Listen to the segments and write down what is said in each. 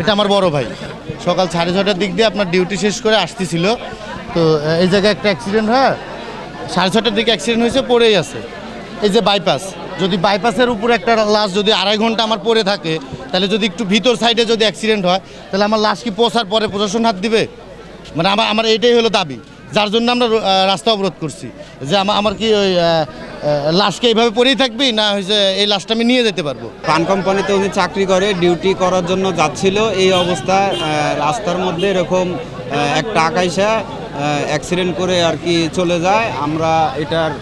এটা আমার বড় ভাই। সকাল সাড়ে ছটার দিক দিয়ে আপনার ডিউটি শেষ করে আসতেছিল। তো এই জায়গায় একটা অ্যাক্সিডেন্ট হয়। সাড়ে ছটার দিকে অ্যাক্সিডেন্ট হয়েছে, পড়েই আছে। এই যে বাইপাস যদি বাইপাসের উপরে একটা লাশ যদি আড়াই ঘণ্টা আমার পড়ে থাকে, তাহলে যদি একটু ভিতর সাইডে যদি অ্যাক্সিডেন্ট হয়, তাহলে আমার লাশ কি পৌঁছার পরে প্রশাসন হাত দিবে? মানে আমার আমার এটাই হলো দাবি। যার জন্য আমরা রাস্তা অবরোধ করছি। যে আমার কি ওই লাশকে এইভাবে পড়েই থাকবি? না হয়েছে এই লাশটা আমি নিয়ে যেতে পারব? পান কোম্পানিতে উনি চাকরি করে ডিউটি করার জন্য যাচ্ছিল। এই অবস্থায় রাস্তার মধ্যে এরকম একটা আকাইশা অ্যাক্সিডেন্ট করে আর কি চলে যায়। আমরা এটার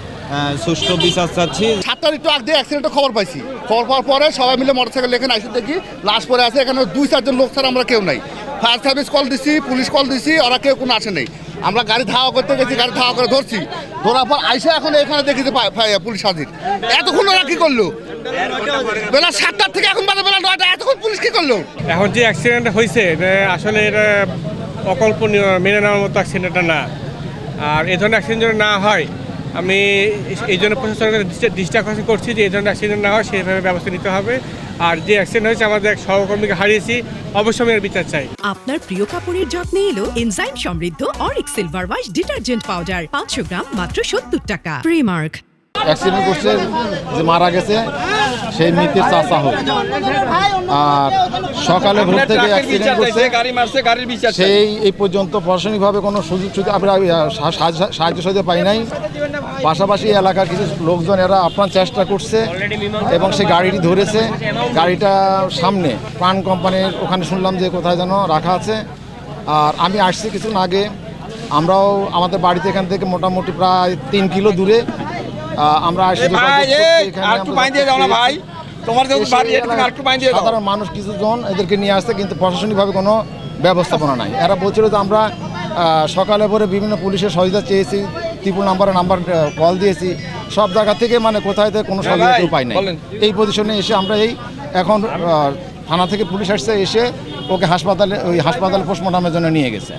সুষ্ঠু বিচার চাচ্ছি। সাতটার একটু আগে অ্যাক্সিডেন্টের খবর পাইছি। খবর পাওয়ার পরে সবাই মিলে মোটরসাইকেল এখানে আসে দেখি লাশ পরে আছে। এখানে দুই চারজন লোক ছাড়া আমরা কেউ নাই। ফায়ার সার্ভিস কল দিছি পুলিশ কল দিছি ওরা কেউ কোনো আসে নেই। আমরা গাড়ি ধাওয়া করতে গেছি গাড়ি ধাওয়া করে ধরছি। ধরার পর আইসা এখন এখানে দেখি যে পা- পা- পুলিশ হাজির। এতক্ষণ ওরা কি করল? বেলা সাতটার থেকে এখন বাজে বেলা নয়টা, এতক্ষণ পুলিশ কি করল? এখন যে অ্যাক্সিডেন্ট হয়েছে আসলে এটা অকল্পনীয়, মেনে নেওয়ার মতো অ্যাক্সিডেন্টটা না। আর এই ধরনের অ্যাক্সিডেন্ট যেন না হয় আমি এই জন্য প্রশাসনের দৃষ্টি আকর্ষণ করছি যে এই ধরনের অ্যাক্সিডেন্ট না হয়, সেভাবে ব্যবস্থা নিতে হবে। আর যে অ্যাক্সিডেন্ট হয়েছে, আমাদের এক সহকর্মীকে হারিয়েছি, অবশ্যই আমি বিচার চাই। আপনার প্রিয় কাপড়ের যত্নে এলো এনজাইম সমৃদ্ধ Aurik silver wash detergent powder পাঁচশো গ্রাম, মাত্র সত্তর টাকা। প্রিমার্ক অ্যাক্সিডেন্ট করছে যে মারা গেছে সেই মৃতের চাচা হোক। আর সকালে ভোর থেকে অ্যাক্সিডেন্ট করছে সেই এই পর্যন্ত প্রশাসনিকভাবে কোনো সুযোগ সুবিধা আমরা সা- সাহায্য- সাহায্য পাই নাই। পাশাপাশি এলাকার কিছু লোকজন এরা আপ্রাণ চেষ্টা করছে এবং সেই গাড়িটি ধরেছে। গাড়িটা সামনে প্রাণ কোম্পানির ওখানে শুনলাম যে কোথায় যেন রাখা আছে। আর আমি আসছি কিছুদিন আগে। আমরাও আমাদের বাড়িতে এখান থেকে মোটামুটি প্রায় তিন কিলো দূরে। আমরা এসে এলাকার সাধারণ মানুষ কিছু জন এদেরকে নিয়ে আসছে কিন্তু প্রশাসনিকভাবে কোনো ব্যবস্থাপনা নাই। এরা বলছিল যে আমরা সকালে পরে বিভিন্ন পুলিশের সহযোগিতা চেয়েছি ত্রিপুল নাম্বারে নাম্বার কল দিয়েছি। সব জায়গা থেকে মানে কোথায় থেকে কোনো সহযোগিতা উপায় নেই। এই পজিশনে এসে আমরা এই এখন থানা থেকে পুলিশ আসছে এসে ওকে হাসপাতালে ওই হাসপাতালে পোস্টমর্টমের জন্য নিয়ে গেছে।